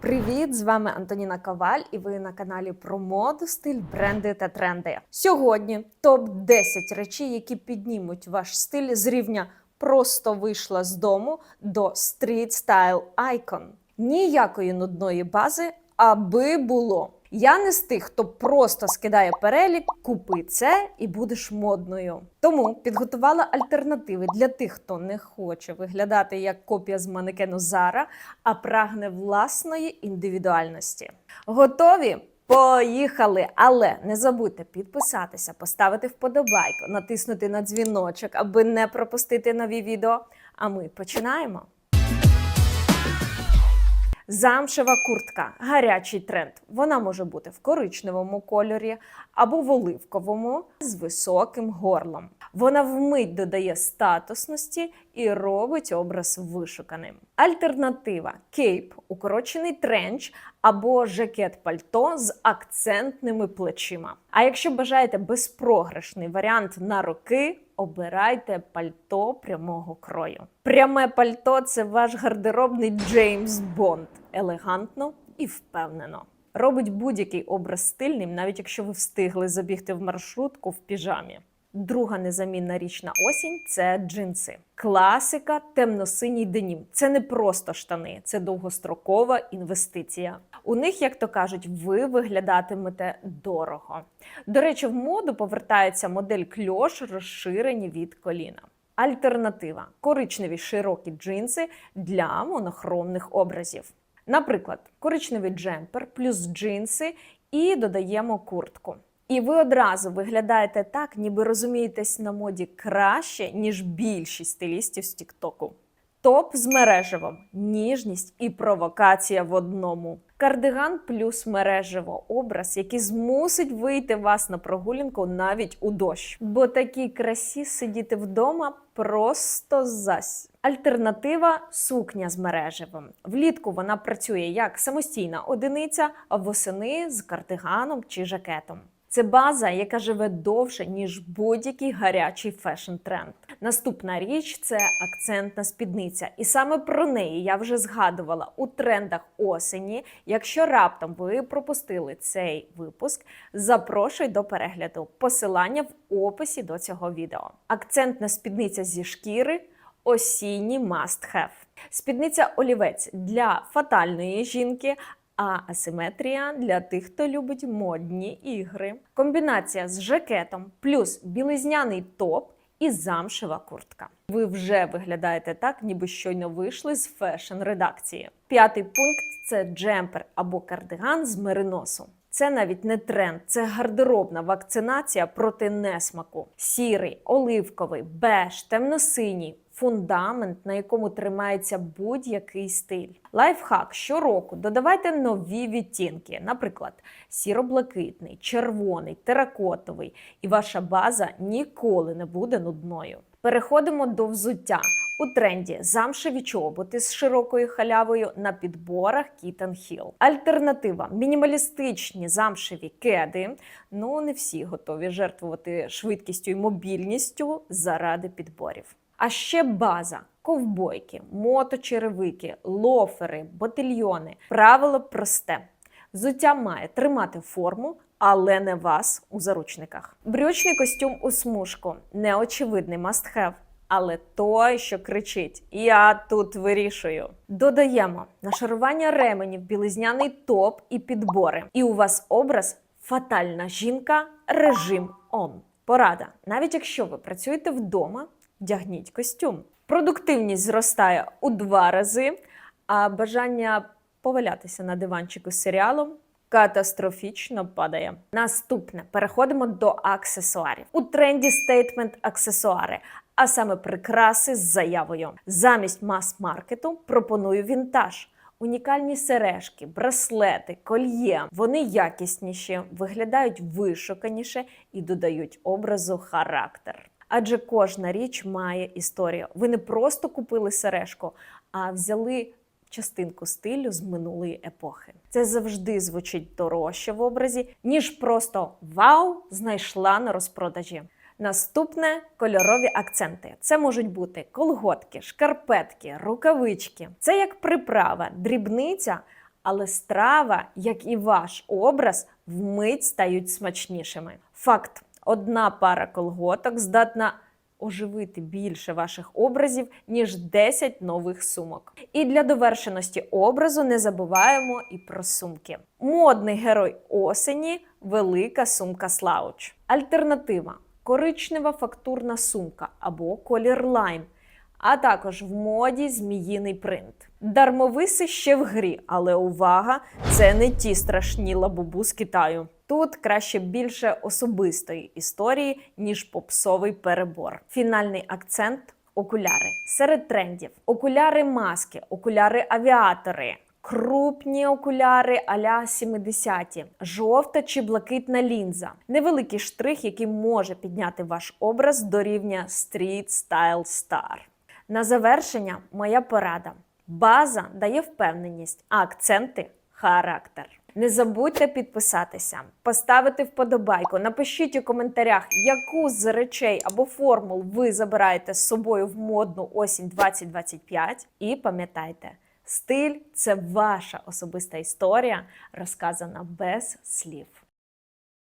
Привіт! З вами Антоніна Коваль, і ви на каналі про моду, стиль, бренди та тренди. Сьогодні топ 10 речей, які піднімуть ваш стиль з рівня просто вийшла з дому до стріт стайл айкон. Ніякої нудної бази, аби було. Я не з тих, хто просто скидає перелік, купи це і будеш модною. Тому підготувала альтернативи для тих, хто не хоче виглядати як копія з манекену Зара, а прагне власної індивідуальності. Готові? Поїхали! Але не забудьте підписатися, поставити вподобайку, натиснути на дзвіночок, аби не пропустити нові відео. А ми починаємо. Замшева куртка гарячий тренд. Вона може бути в коричневому кольорі або в оливковому з високим горлом. Вона вмить додає статусності і робить образ вишуканим. Альтернатива кейп, укорочений тренч або жакет пальто з акцентними плечима. А якщо бажаєте безпрограшний варіант на роки, обирайте пальто прямого крою. Пряме пальто це ваш гардеробний Джеймс Бонд. Елегантно і впевнено. Робить будь-який образ стильним, навіть якщо ви встигли забігти в маршрутку в піжамі. Друга незамінна річ на осінь це джинси. Класика, темно-синій денім. Це не просто штани, це довгострокова інвестиція. У них, як то кажуть, ви виглядатимете дорого. До речі, в моду повертається модель кльош, розширені від коліна. Альтернатива коричневі широкі джинси для монохромних образів. Наприклад, коричневий джемпер плюс джинси і додаємо куртку. І ви одразу виглядаєте так, ніби розумієтесь на моді краще, ніж більшість стилістів з Тіктоку. Топ з мережевом, ніжність і провокація в одному. Кардиган плюс мережево образ, який змусить вийти вас на прогулянку навіть у дощ. Бо такій красі сидіти вдома просто зась. Альтернатива сукня з мережевим. Влітку вона працює як самостійна одиниця, а восени з кардиганом чи жакетом. Це база, яка живе довше, ніж будь-який гарячий фешн-тренд. Наступна річ це акцентна спідниця. І саме про неї я вже згадувала у трендах осені. Якщо раптом ви пропустили цей випуск, запрошую до перегляду. Посилання в описі до цього відео. Акцентна спідниця зі шкіри осінній must have. Спідниця олівець для фатальної жінки, а асиметрія для тих, хто любить модні ігри. Комбінація з жакетом плюс білизняний топ і замшева куртка. Ви вже виглядаєте так, ніби щойно вийшли з фешн-редакції. П'ятий пункт це джемпер або кардиган з мериносу. Це навіть не тренд, це гардеробна вакцинація проти несмаку. Сірий, оливковий, беж, темно-синій. Фундамент, на якому тримається будь-який стиль. Лайфхак щороку додавайте нові відтінки, наприклад, сіро-блакитний, червоний, теракотовий, і ваша база ніколи не буде нудною. Переходимо до взуття. У тренді замшеві чоботи з широкою халявою на підборах Kitten Hill. Альтернатива мінімалістичні замшеві кеди. Ну не всі готові жертвувати швидкістю і мобільністю заради підборів. А ще база, ковбойки, моточеревики, лофери, ботильйони. Правило просте: взуття має тримати форму, але не вас у заручниках. Брючний костюм у смужку неочевидний must have. Але той, що кричить: Я тут вирішую. Додаємо нашарування ременів, білизняний топ і підбори. І у вас образ фатальна жінка, режим он. Порада. Навіть якщо ви працюєте вдома, вдягніть костюм. Продуктивність зростає у два рази, а бажання повалятися на диванчику з серіалом катастрофічно падає. Наступне переходимо до аксесуарів. У тренді стейтмент аксесуари. А саме прикраси з заявою. Замість мас-маркету пропоную вінтаж. Унікальні сережки, браслети, кольє. Вони якісніші, виглядають вишуканіше і додають образу характер. Адже кожна річ має історію. Ви не просто купили сережку, а взяли частинку стилю з минулої епохи. Це завжди звучить дорожче в образі, ніж просто вау, знайшла на розпродажі. Наступне кольорові акценти. Це можуть бути колготки, шкарпетки, рукавички. Це як приправа, дрібниця, Але страва, як і ваш образ, вмить стають смачнішими. Факт: одна пара колготок здатна оживити більше ваших образів, ніж 10 нових сумок. І для довершеності образу не забуваємо і про сумки. Модний герой осені велика сумка слауч. Альтернатива коричнева фактурна сумка або колір лайм. А також в моді зміїний принт. Дармовиси ще в грі, але увага! Це не ті страшні лабубу з Китаю. Тут краще більше особистої історії, ніж попсовий перебор. Фінальний акцент окуляри. Серед трендів: окуляри маски, окуляри авіатори. Крупні окуляри аля 70-ті, жовта чи блакитна лінза, невеликий штрих, який може підняти ваш образ до рівня Street Style Star. На завершення моя порада. База дає впевненість, а акценти характер. Не забудьте підписатися, поставити вподобайку, напишіть у коментарях, яку з речей або формул ви забираєте з собою в модну осінь 2025. І пам'ятайте, стиль це ваша особиста історія, розказана без слів.